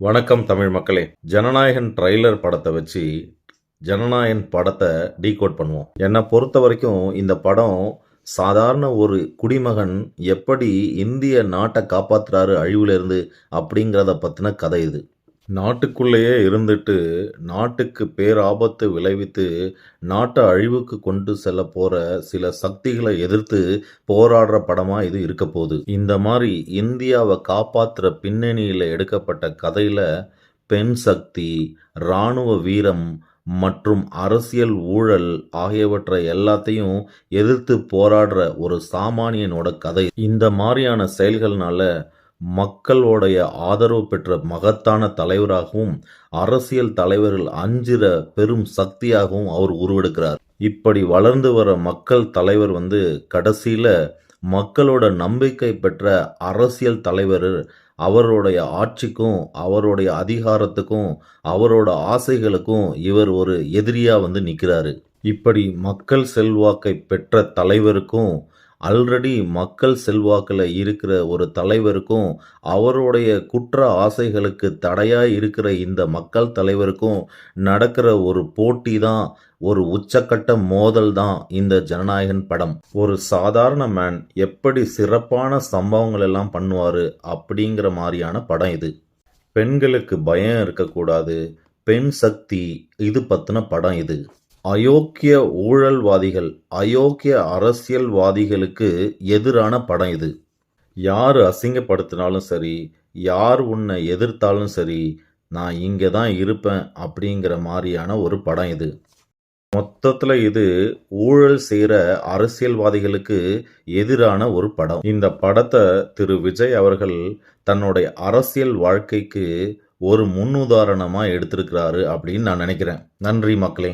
வணக்கம் தமிழ் மக்களே. ஜனநாயகன் ட்ரைலர் படத்தை வச்சு ஜனநாயகன் படத்தை டீகோட் பண்ணுவோம். என்னை பொறுத்த வரைக்கும் இந்த படம் சாதாரண ஒரு குடிமகன் எப்படி இந்திய நாட்டை காப்பாற்றுறாரு அழிவுலேருந்து அப்படிங்கிறத பற்றின கதை இது. நாட்டுக்குள்ளேயே இருந்துட்டு நாட்டுக்கு பேராபத்து விளைவித்து நாட்டை அழிவுக்கு கொண்டு செல்ல போற சில சக்திகளை எதிர்த்து போராடுற படமா இது இருக்க போகுது. இந்த மாதிரி இந்தியாவை காப்பாற்றுற பின்னணியில் எடுக்கப்பட்ட கதையில பெண் சக்தி இராணுவ வீரம் மற்றும் அரசியல் ஊழல் ஆகியவற்றை எல்லாத்தையும் எதிர்த்து போராடுற ஒரு சாமானியனோட கதை. இந்த மாதிரியான செயல்கள்னால மக்களோடைய ஆதரவு பெற்ற மகத்தான தலைவராகவும் அரசியல் தலைவர்கள் அஞ்சிற பெரும் சக்தியாகவும் அவர் உருவெடுக்கிறார். இப்படி வளர்ந்து வர மக்கள் தலைவர் வந்து கடைசியில மக்களோட நம்பிக்கை பெற்ற அரசியல் தலைவர் அவருடைய ஆட்சிக்கும் அவருடைய அதிகாரத்துக்கும் அவரோட ஆசைகளுக்கும் இவர் ஒரு எதிரியா வந்து நிற்கிறாரு இப்படி மக்கள் செல்வாக்கை பெற்ற தலைவருக்கும் ஆல்ரெடி மக்கள் செல்வாக்கில் இருக்கிற ஒரு தலைவருக்கும் அவருடைய குற்ற ஆசைகளுக்கு தடையாக இருக்கிற இந்த மக்கள் தலைவருக்கும் நடக்கிற ஒரு போட்டி தான் ஒரு உச்சக்கட்ட மோதல் தான் இந்த ஜனநாயகன் படம். ஒரு சாதாரண மேன் எப்படி சிறப்பான சம்பவங்கள் எல்லாம் பண்ணுவார் அப்படிங்கிற மாதிரியான படம் இது. பெண்களுக்கு பயம் இருக்கக்கூடாது பெண் சக்தி இது பற்றின படம் இது. அயோக்கிய ஊழல்வாதிகள் அயோக்கிய அரசியல்வாதிகளுக்கு எதிரான படம் இது. யார் அசிங்கப்படுத்தினாலும் சரி யார் உன்னை எதிர்த்தாலும் சரி நான் இங்கே தான் இருப்பேன் அப்படிங்கிற மாதிரியான ஒரு படம் இது. மொத்தத்தில் இது ஊழல் செய்கிற அரசியல்வாதிகளுக்கு எதிரான ஒரு படம். இந்த படத்தை திரு. விஜய் அவர்கள் தன்னுடைய அரசியல் வாழ்க்கைக்கு ஒரு முன்னுதாரணமாக எடுத்திருக்கிறாரு அப்படின்னு நான் நினைக்கிறேன். நன்றி மக்களே.